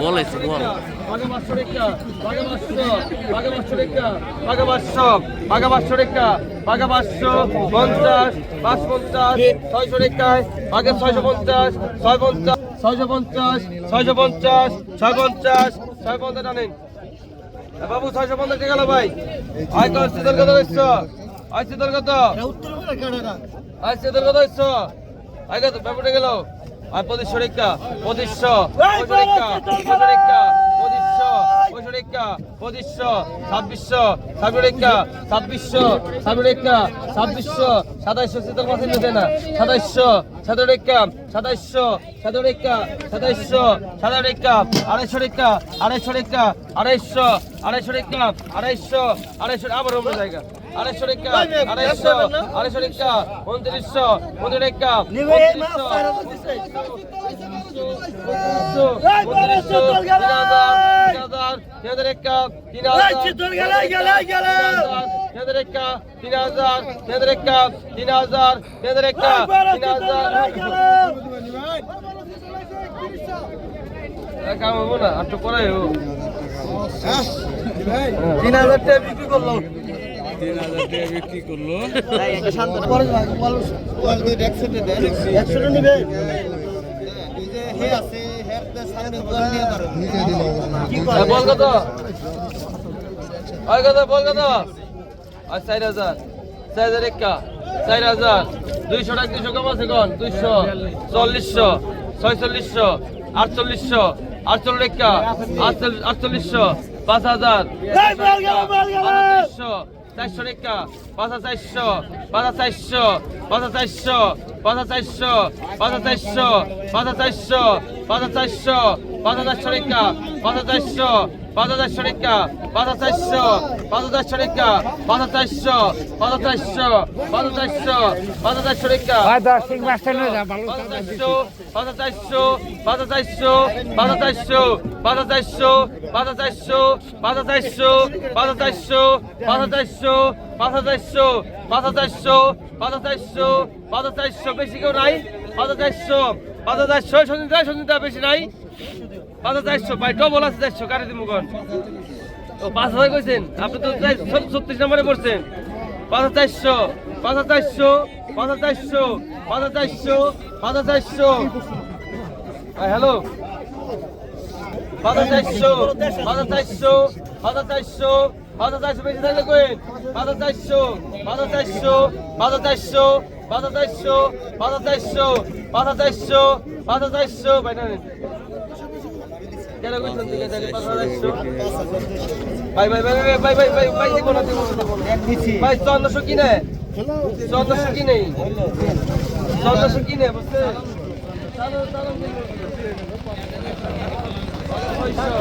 বলেছে, বল। পঞ্চাশ পাঁচ পঞ্চাশ ছয়শো রেখায় বাঘে ছয়শো পঞ্চাশ ছয় পঞ্চাশ ছয়শো পঞ্চাশ ছয়শো পঞ্চাশ ছয় পঞ্চাশ ছয় পঞ্চাশ টানেন এ বাবু ছয়শো পঞ্চাশ গেল ভাই আয় কর শীতল কত হইছ আয় শীতল কত আয় শীতল কত হইছ আয় কত ব্যাপারটা গেল পঁচিশশো রেখা পঁচিশশো পঁচিশশো রেখা। রেখা পঁচিশশো, ছাব্বিশশো ছাব্বিশ রেখা ছাব্বিশশো ছাব্বিশ রেখা ছাব্বিশশো, সাতাইশশো শীতল মাসে নিতে না, সাতাইশশো সাত রেখা সাতাইশশো সাত রেখা সাতাইশশো সাত রেখা আড়াইশো রেখা আড়াইশো রেখা আড়াইশো আড়াইশো রেখা আড়াইশো আড়াইশো আবার অন্য জায়গা আড়াইশো রেখা আড়াইশো আড়াইশো রেখা উনত্রিশশো উনত্রিশ রেখা हजार एक का तीन हजार एक का तीन हजार हजार एक का तीन हजार हजार एक का तीन हजार কাম হব না আর তো করাই হোক হ্যাঁ, তিন হাজার টাকা বিক্রি করল। তিন হাজার টাকা বিক্রি করল। শান্ত পরে একশো টাকা নেবে। আছে বল কত? ওই কত বল কত? আর চার হাজার। চার হাজার একা চার হাজার। দুইশো টাকা দুইশো কম আছে কোন? দুইশো। চল্লিশশো। ছয়চল্লিশশো। আটচল্লিশশো। আটচল্লিশ একা আটচল্লিশ আটচল্লিশশো। পাঁচ হাজার। চারশো রেখা, পাঁচ চারশো পাঁচ চারশো পাঁচ চারশো পাঁচ চারশো পাঁচ চারশো পাঁচ চারশো পাঁচ চারশো পাঁচ চারশো রেখা, পাঁচ পাঁচ হাজার রেখা পাঁচ হাজার চারশো পাঁচ হাজার রেখা পাঁচ হাজার চারশো পাঁচ হাজার চারশো পাঁচ হাজার চারশো পাঁচ হাজার চারশো রেখা পাঁচ হাজার চারশো পাঁচ হাজার চারশো পাঁচ হাজার চারশো পাঁচ হাজার চারশো পাঁচ হাজার চারশো পাঁচ হাজার চারশো পাঁচ হাজার চারশো পাঁচ হাজার চারশো পাঁচ হাজার চারশো পাঁচ হাজার চারশো পাঁচ হাজার চারশো পাঁচ হাজার চারশো পাঁচ হাজার চারশো বেশি কেউ নাই পাঁচ চারশো পাঁচ চারশো সঞ্জিতা সঞ্জিতা বেশি নাই। পাঁচ চারশো ভাই ডবল আছে চারশো ও পাঁচ হাজার কইছেন, আপনি তো ছত্রিশ নম্বরে পড়ছেন। পাঁচ হাজার চারশো পাঁচ হাজার চারশো পাঁচ হাজার চারশো পাঁচ হাজার চারশো পাঁচ হাজার চারশো হ্যালো পাঁচ হাজার চারশো পাঁচ হাজার চারশো পাঁচ হাজার চারশো পাঁচ হাজার চারশো বেশি থাকলে কইন। পাঁচ হাজার চারশো পাঁচ হাজার চারশো পাঁচ হাজার চারশো হাজার চারশো পাঁচ হাজার চারশো হাজার চারশো হাজার চারশো ভাই না কেন কইছেন দিকে দেখে পাঁচ হাজার চারশো ভাই ভাই ভাই ভাই ভাই ভাই ভাই ভাই দিব না দিব না দিব না। ভাই চন্দ্রশো কিনে চন্দ্রশো কিনে চন্দ্রশো কিনে বুঝতে ছয়শো